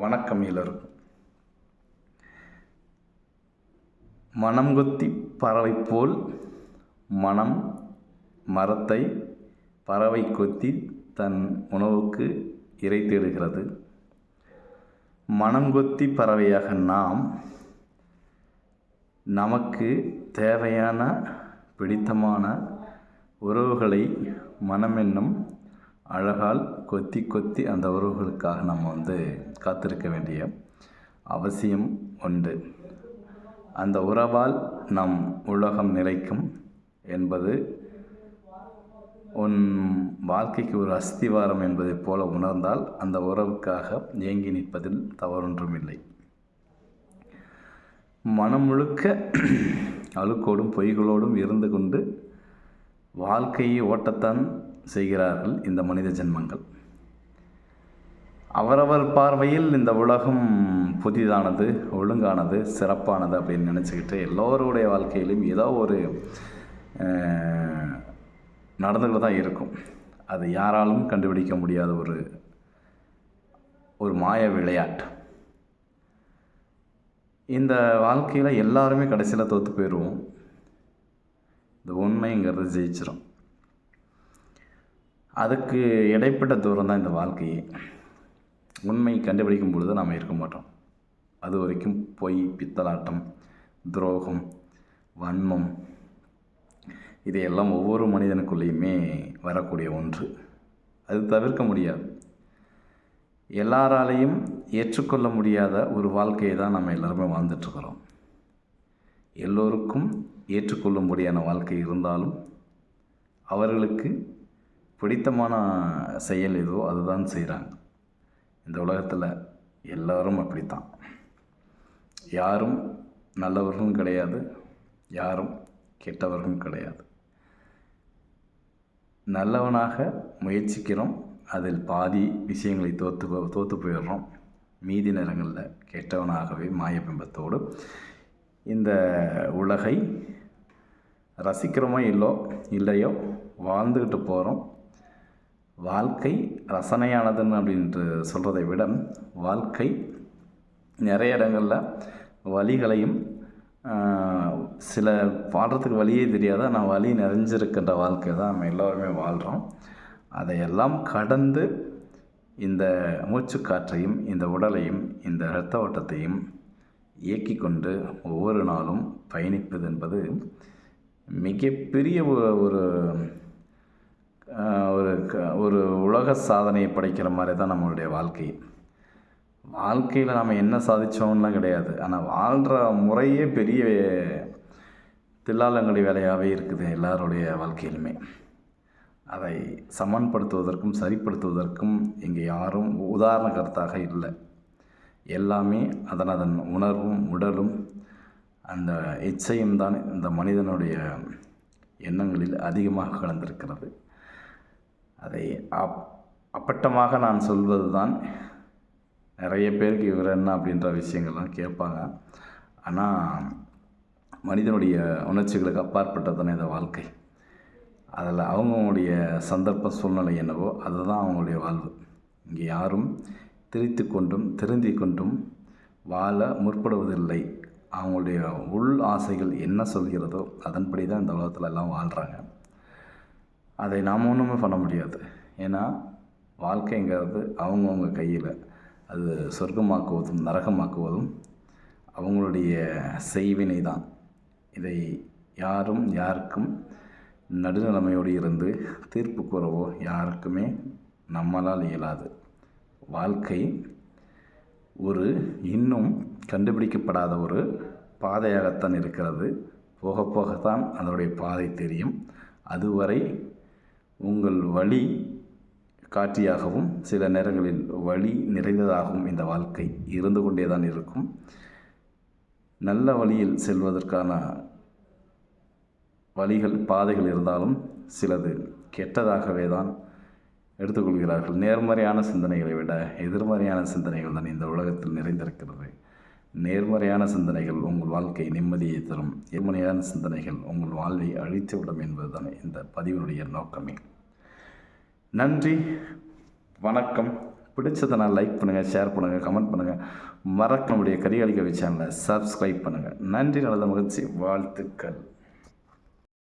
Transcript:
வணக்கம் எல்லோருக்கும். மனம் கொத்தி பறவை போல் மனம் மரத்தை பறவை கொத்தி தன் உணவுக்கு இறை தேடுகிறது. மனம் கொத்தி பறவையாக நாம் நமக்கு தேவையான பிடித்தமான உறவுகளை மனம் என்னும் அழகால் கொத்தி கொத்தி அந்த உறவுகளுக்காக நம்ம வந்து காத்திருக்க வேண்டிய அவசியம் உண்டு. அந்த உறவால் நம் உலகம் நிலைக்கும் என்பது உன் வாழ்க்கைக்கு ஒரு அஸ்திவாரம் என்பதைப் போல உணர்ந்தால் அந்த உறவுக்காக ஏங்கி நிற்பதில் தவறொன்றுமில்லை. மனம் முழுக்க அழுக்கோடும் பொய்களோடும் இருந்து கொண்டு வாழ்க்கையை ஓட்டத்தான் செய்கிறார்கள் இந்த மனித ஜென்மங்கள். அவரவர் பார்வையில் இந்த உலகம் புதிதானது ஒழுங்கானது சிறப்பானது அப்படின்னு நினச்சிக்கிட்டு எல்லோருடைய வாழ்க்கையிலும் ஏதோ ஒரு நடந்துகிட்டு தான் இருக்கும். அது யாராலும் கண்டுபிடிக்க முடியாத ஒரு ஒரு மாய விளையாட்டு. இந்த வாழ்க்கையில் எல்லாருமே கடைசியில் தோற்று போயிடுவோம் இந்த உண்மைங்கிறது ஜெயிச்சிடும் அதுக்கு இடைப்பட்ட தூரம் தான் இந்த வாழ்க்கையே. உண்மை கண்டுபிடிக்கும் பொழுது நாம் இருக்க மாட்டோம். அது வரைக்கும் பொய் பித்தலாட்டம் துரோகம் வன்மம் இதையெல்லாம் ஒவ்வொரு மனிதனுக்குள்ளேயுமே வரக்கூடிய ஒன்று. அது தவிர்க்க முடியாது. எல்லாராலையும் ஏற்றுக்கொள்ள முடியாத ஒரு வாழ்க்கையை தான் நம்ம எல்லாருமே வாழ்ந்துட்டுருக்குறோம். எல்லோருக்கும் ஏற்றுக்கொள்ளும்படியான வாழ்க்கை இருந்தாலும் அவர்களுக்கு பிடித்தமான செயல் எதுவோ அதுதான் செய்கிறாங்க இந்த உலகத்தில் எல்லோரும் அப்படித்தான். யாரும் நல்லவர்களும் கிடையாது யாரும் கெட்டவர்களும் கிடையாது. நல்லவனாக முயற்சிக்கிறோம் அதில் பாதி விஷயங்களை தோற்று தோற்று போயிடுறோம். மீதி நேரங்களில் கெட்டவனாகவே மாயபிம்பத்தோடு இந்த உலகை ரசிக்கிறோமோ இல்லோ இல்லையோ வாழ்ந்துக்கிட்டு போகிறோம் வாழ்க்கை ரசனையானதுன்னு அப்படின்ட்டு சொல்கிறதை விட வாழ்க்கை நிறைய இடங்களில் வழிகளையும் சில வாழ்கிறதுக்கு வழியே தெரியாத நான் வழி நிறைஞ்சிருக்கின்ற வாழ்க்கை தான் நம்ம எல்லோருமே வாழ்கிறோம் அதையெல்லாம் கடந்து இந்த மூச்சுக்காற்றையும் இந்த உடலையும் இந்த இரத்த ஓட்டத்தையும் இயக்கி கொண்டு ஒவ்வொரு நாளும் பயணிப்பது என்பது மிகப்பெரிய ஒரு ஒரு க ஒரு உலக சாதனையை படைக்கிற மாதிரி தான் நம்மளுடைய வாழ்க்கை. வாழ்க்கையில் நம்ம என்ன சாதித்தோம்லாம் கிடையாது. ஆனால் வாழ்கிற முறையே பெரிய தில்லாலங்கடி வேலையாகவே இருக்குது எல்லாருடைய வாழ்க்கையிலுமே. அதை சமன்படுத்துவதற்கும் சரிப்படுத்துவதற்கும் இங்கே யாரும் உதாரண கருத்தாக இல்லை. எல்லாமே அதன் அதன் உணர்வும் உடலும் அந்த இச்சையும் தான் இந்த மனிதனுடைய எண்ணங்களில் அதிகமாக கலந்திருக்கிறது. அதை அப் அப்பட்டமாக நான் சொல்வது தான் நிறைய பேருக்கு இவர் என்ன அப்படின்ற விஷயங்கள்லாம் கேட்பாங்க. ஆனால் மனிதனுடைய உணர்ச்சிகளுக்கு அப்பாற்பட்டது தானே இந்த வாழ்க்கை. அதில் அவங்கவுங்களுடைய சந்தர்ப்ப சூழ்நிலை என்னவோ அதுதான் அவங்களுடைய வாழ்வு. இங்கே யாரும் திரித்து கொண்டும் திருந்தி கொண்டும் வாழ முற்படுவதில்லை. அவங்களுடைய உள் ஆசைகள் என்ன சொல்கிறதோ அதன்படி தான் இந்த உலகத்தில் எல்லாம் வாழ்கிறாங்க அதை நாம் ஒன்றுமே பண்ண முடியாது. ஏன்னா வாழ்க்கைங்கிறது அவங்கவுங்க கையில். அது சொர்க்கமாக்குவதும் நரகமாக்குவதும் அவங்களுடைய செய்வினை தான் இதை யாரும் யாருக்கும் நடுநிலைமையோடு இருந்து தீர்ப்பு கூறவோ யாருக்குமே நம்மளால் இயலாது. வாழ்க்கை ஒரு இன்னும் கண்டுபிடிக்கப்படாத ஒரு பாதையாகத்தான் இருக்கிறது. போக போகத்தான் அதனுடைய பாதை தெரியும். அதுவரை உங்கள் வழி காட்சியாகவும் சில நேரங்களில் வழி நிறைந்ததாகவும் இந்த வாழ்க்கை இருந்து கொண்டே தான் இருக்கும். நல்ல வழியில் செல்வதற்கான வழிகள் பாதைகள் இருந்தாலும் சிலது கெட்டதாகவே தான் எடுத்துக்கொள்கிறார்கள். நேர்மறையான சிந்தனைகளை விட எதிர்மறையான சிந்தனைகள் தான் இந்த உலகத்தில் நிறைந்திருக்கிறது. நேர்மறையான சிந்தனைகள் உங்கள் வாழ்க்கை நிம்மதியை தரும். எதிர்மறையான சிந்தனைகள் உங்கள் வாழ்வை அழித்துவிடும் என்பதுதான் இந்த பதிவினுடைய நோக்கமே. நன்றி வணக்கம். பிடிச்சதை லைக் பண்ணுங்கள் ஷேர் பண்ணுங்கள் கமெண்ட் பண்ணுங்கள் மறக்க முடிய கரிகாலிக்க சேனலை சப்ஸ்கிரைப் பண்ணுங்கள் நன்றி நல்லது மகிழ்ச்சி வாழ்த்துக்கள்.